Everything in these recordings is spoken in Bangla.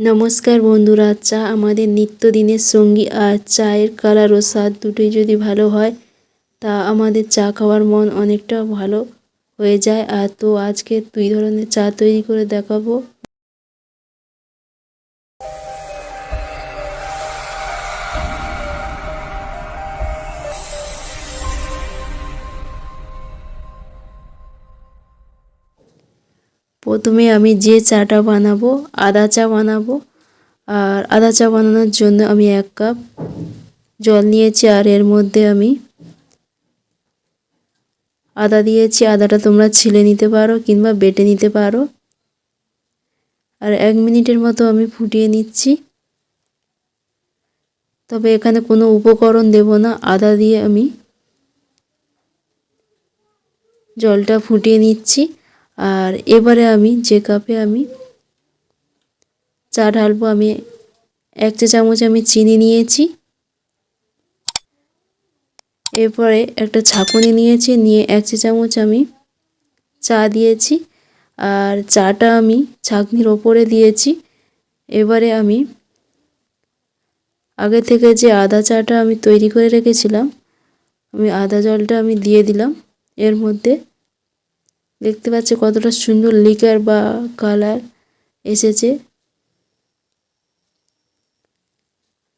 নমস্কার বন্ধুরা, চা আমাদের নিত্যদিনের সঙ্গী আর চায়ের কালার ও স্বাদ দুটোই যদি ভালো হয়, তা আমাদের চা খাওয়ার মন অনেকটা ভালো হয়ে যায়। আর তো আজকে দুই ধরনের চা তৈরি করে দেখাবো। প্রথমে আমি যে চাটা বানাবো, আদা চা বানাবো, আর আদা চা বানানোর জন্য আমি এক কাপ জল নিয়েছি, আর এর মধ্যে আমি আদা দিয়েছি। আদাটা তোমরা ছিলে নিতে পারো কিংবা বেটে নিতে পারো। আর এক মিনিটের মতো আমি ফুটিয়ে নিচ্ছি। তবে এখানে কোনো উপকরণ দেব না। আদা দিয়ে আমি জলটা ফুটিয়ে নিচ্ছি। আর এবারে আমি যে কাপে আমি চা ঢালবো, আমি এক চা চামচ আমি চিনি নিয়েছি। এরপরে একটা ছাঁকুনি নিয়েছি, নিয়ে এক চা চামচ আমি চা দিয়েছি। আর চাটা আমি ছাঁকনির ওপরে দিয়েছি। এবারে আমি আগে থেকে যে আদা চাটা আমি তৈরি করে রেখেছিলাম, আমি আদা জলটা আমি দিয়ে দিলাম। এর মধ্যে দেখতে পাচ্ছি কতটা সুন্দর লিকার বা কালার এসেছে।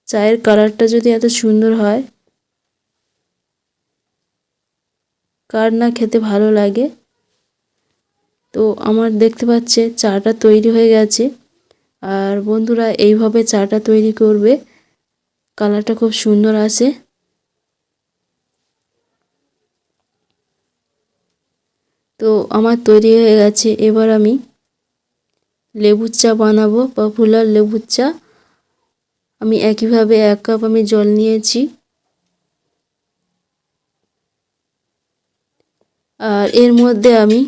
চায়ের কালারটা যদি এত সুন্দর হয়, কার না খেতে ভালো লাগে? তো আমার দেখতে পাচ্ছে চাটা তৈরি হয়ে গেছে। আর বন্ধুরা, এইভাবে চাটা তৈরি করবে কালারটা খুব সুন্দর আসে। তো আমার তৈরি হয়ে গেছে। এবার আমি লেবুর চা বানাবো পপুলার লেবুর চা। আমি একইভাবে এক কাপ আমি জল নিয়েছি। আর এর মধ্যে আমি,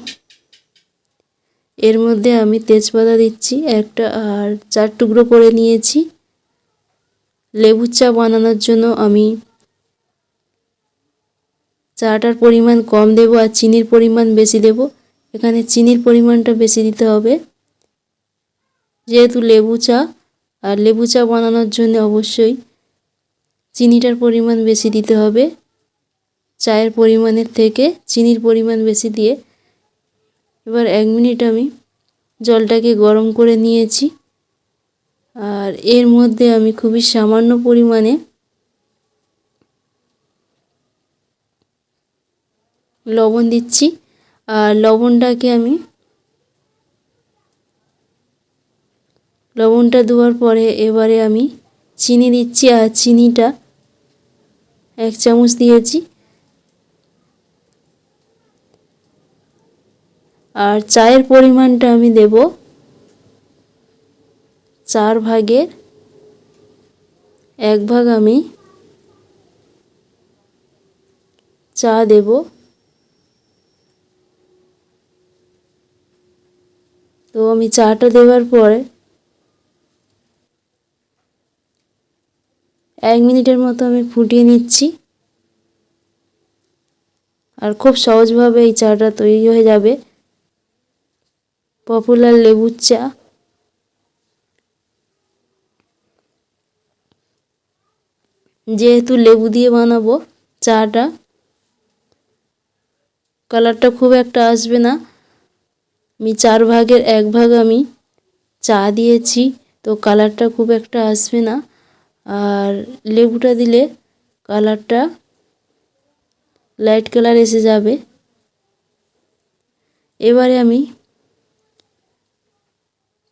এর মধ্যে আমি তেজপাতা দিচ্ছি একটা আর চার টুকরো করে নিয়েছি। লেবুর চা বানানোর জন্য আমি চাটার পরিমাণ কম দেব আর চিনির পরিমাণ বেশি দেব। এখানে চিনির পরিমাণটা বেশি দিতে হবে। যেহেতু লেবু চা, আর লেবু চা বানানোর জন্য অবশ্যই চিনিটার পরিমাণ বেশি দিতে হবে। চায়ের পরিমাণের থেকে চিনির পরিমাণ বেশি দিয়ে এবার এক মিনিট আমি জলটাকে গরম করে নিয়েছি। আর এর মধ্যে আমি খুবই সামান্য পরিমাণে লবণ দিচ্ছি। আর লবণটাকে আমি লবণটা দেওয়ার পরে এবারে আমি চিনি দিচ্ছি আর চিনিটা এক চামচ দিয়েছি। আর চায়ের পরিমাণটা আমি দেব চার ভাগের এক ভাগ আমি চা দেব। তো আমি চাটা দেওয়ার পরে এক মিনিটের মতো আমি ফুটিয়ে নিচ্ছি। আর খুব সহজভাবে এই চাটা তৈরি হয়ে যাবে। পপুলার লেবুর চা। যেহেতু লেবু দিয়ে বানাবো চাটা, কালারটা খুব একটা আসবে না। আমি চার ভাগের এক ভাগ আমি চা দিয়েছি, তো কালারটা খুব একটা আসবে না। আর লেবুটা দিলে কালারটা লাইট কালার এসে যাবে। এবারে আমি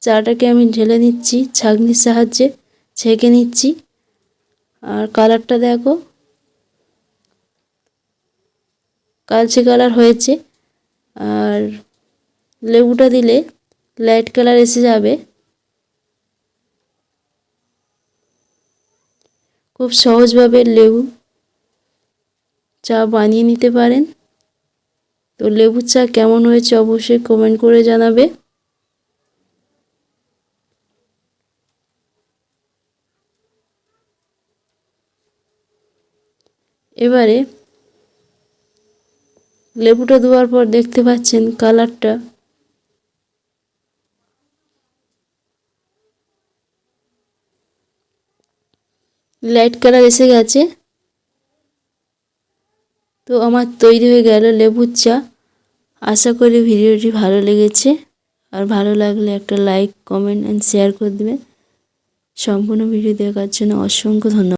চাটাকে আমি ঢেলে নিচ্ছি, ছাঁকনির সাহায্যে ছেঁকে নিচ্ছি। আর কালারটা দেখো, কালচে কালার হয়েছে। আর লেবুটা দিলে লাইট কালার এসে যাবে। খুব সহজভাবে লেবু চা বানিয়ে নিতে পারেন। তো লেবু চা কেমন হয়েছে অবশ্যই কমেন্ট করে জানাবে। এবারে লেবুটা দেওয়ার পর দেখতে পাচ্ছেন কালারটা লাইট কালার এসে গেছে। তো আমার তৈরি হয়ে গেল লেবুর চা। আশা করি ভিডিওটি ভালো লেগেছে। আর ভালো লাগলে একটা লাইক কমেন্ট অ্যান্ড শেয়ার করে দেবেন। সম্পূর্ণ ভিডিও দেখার জন্য অসংখ্য ধন্যবাদ।